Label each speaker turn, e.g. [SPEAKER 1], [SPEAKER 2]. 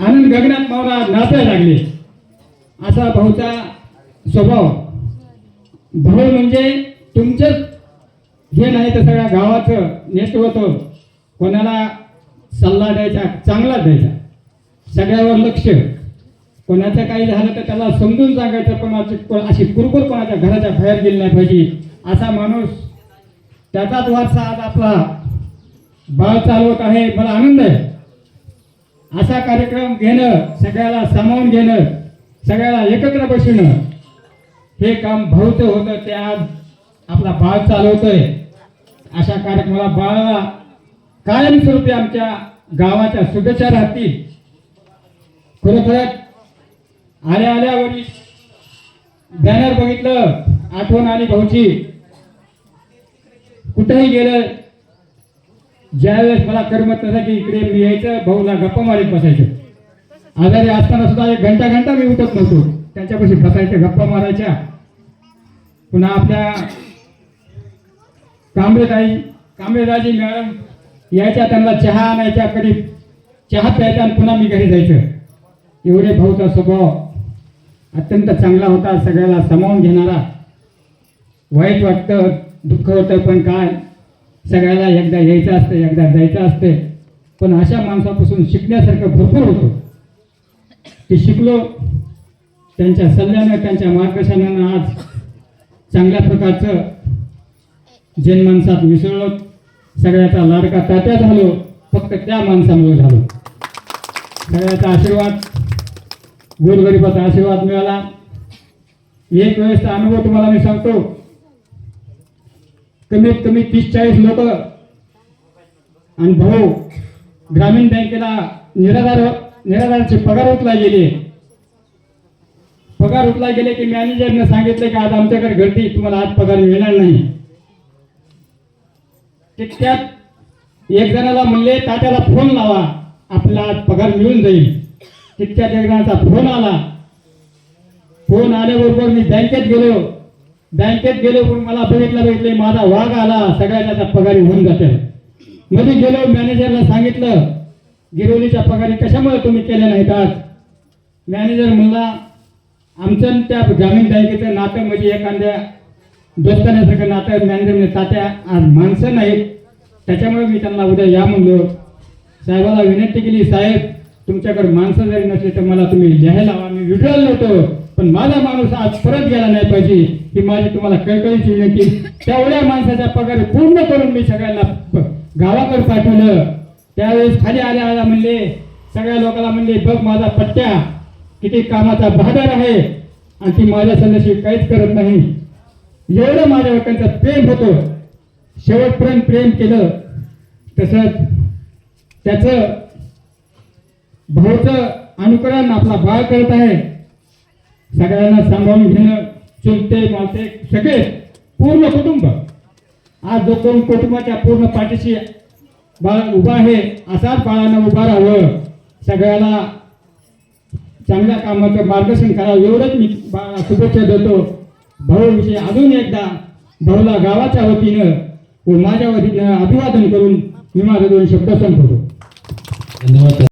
[SPEAKER 1] आनंद गगनात मावला नाचायला लागले. असा भाऊचा स्वभाव. भाऊ म्हणजे तुमचंच. हे नाही तर सगळ्या गावाचं नेतृत्व कोणाला सल्ला द्यायचा चांगला द्यायचा. सगळ्यावर लक्ष. कोणाचं काही झालं तर त्याला समजून सांगायचं कोणाची अशी कुरकुर कोणाच्या घराच्या बाहेर गेली नाही पाहिजे. असा माणूस. त्याचाच वारसा आज आपला. बाळ चालवत आहे मला आनंद आहे. असा कार्यक्रम घेणं सगळ्याला सामावून घेणं सगळ्याला एकत्र बसवणं हे काम भाऊचं होतं ते आज आपला बाळ चालवतोय. अशा कार्यक्रमाला बाळाला कायमस्वरूपी आमच्या गावाच्या शुभेच्छा राहतील. खरोखरच आल्या आल्यावरी बॅनर बघितलं आठवण आली भाऊची कुठेही गेलं ज्यावेळेस मला करमत नसा की इकडे मी यायचं भाऊला गप्पा मारीत बसायचं. आजारी असताना सुद्धा एक घंटा घंटा मी उठत नव्हतो. त्यांच्यापाशी बसायचं गप्पा मारायच्या. पुन्हा आपल्या कांबळेदाई कांबळेदाजी मॅडम यायच्या त्यांना चहा आणायच्या कधी चहा प्यायचा आणि पुन्हा मी घरी जायचं. एवढे भाऊचा स्वभाव अत्यंत चांगला होता सगळ्याला सामावून घेणारा. वाईट वाटतं दुःख होतं पण काय? सगळ्याला एकदा यायचं असतं एकदा जायचं असतं. पण अशा माणसापासून शिकण्यासारखं भरपूर होतं. ते शिकलो त्यांच्या सल्ल्यानं त्यांच्या मार्गदर्शनानं आज चांगल्या प्रकारचं जैन माणसात मिसळलो. सगळ्याचा लाडका तात्या झालो फक्त त्या माणसामुळे झालो. सगळ्याचा आशीर्वाद गोरगरिबाचा आशीर्वाद मिळाला. एक वेळेसचा अनुभव तुम्हाला मी सांगतो कमीत कमी तीस चाळीस लोक आणि भाऊ ग्रामीण बँकेला निराधार हो- निराधारचे पगार उचला गेले. पगार उचला गेले की मॅनेजरने सांगितले की आज आमच्याकडे गर्दी तुम्हाला आज पगार मिळणार नाही. तितक्यात एक जणाला म्हणले तात्याला फोन लावा आपला आज पगार मिळून जाईल. तितक्यात एक जणाचा फोन आला. फोन आल्याबरोबर मी बँकेत गेलो. बँकेत गेलो पण मला बघितलं बघितले माझा वाघ आला सगळ्याच्या पगारी होऊन जाते. मध्ये गेलो मॅनेजरला सांगितलं गिरवलीच्या पगारी कशामुळे तुम्ही केल्या नाहीत आज? मॅनेजर म्हणला आमचं त्या ग्रामीण बँकेचं नातं म्हणजे एखाद्या दोस्ताण्यासारखं नातं मॅनेजरने तात्या आज माणसं नाहीत. त्याच्यामुळे मी त्यांना उद्या या म्हणलो. साहेबाला विनंती केली साहेब तुमच्याकडे माणसं जरी नसली तर मला तुम्ही लिहायला लावा मी विड्रॉल नव्हतो पण माझा माणूस आज परत गेला नाही पाहिजे ही माझी तुम्हाला कळकळीची विनंती. तेवढ्या माणसाचा पगार पूर्ण करून मी सगळ्यांना गावाकडे पाठवलं. त्यावेळेस खाली आल्या आल्या म्हणले सगळ्या लोकांना म्हणले बघ माझा पट्ट्या किती कामाचा बहादर आहे. आणि ती माझ्या सल्ल्याशिवाय काहीच करत नाही. एवढं माझ्या लोकांचं प्रेम होतं. शेवटपर्यंत प्रेम केलं. तसंच त्याचं भाऊचं अनुकरण आपला बाळ करत आहे. सगळ्यांना सांभाळून घेणं चुलते मालते सगळे पूर्ण कुटुंब. आज जो कोण कुटुंबाच्या पूर्ण पाठीशी बाळ उभा आहे असाच बाळानं उभा राहावं. सगळ्याला चांगल्या कामाचं मार्गदर्शन करावं एवढंच मी बाळाला शुभेच्छा देतो. भाऊ विषयी अजून एकदा भाऊला गावाच्या वतीनं व माझ्या वतीनं अभिवादन करून मी माझे दोन शब्द संपवतो.
[SPEAKER 2] धन्यवाद.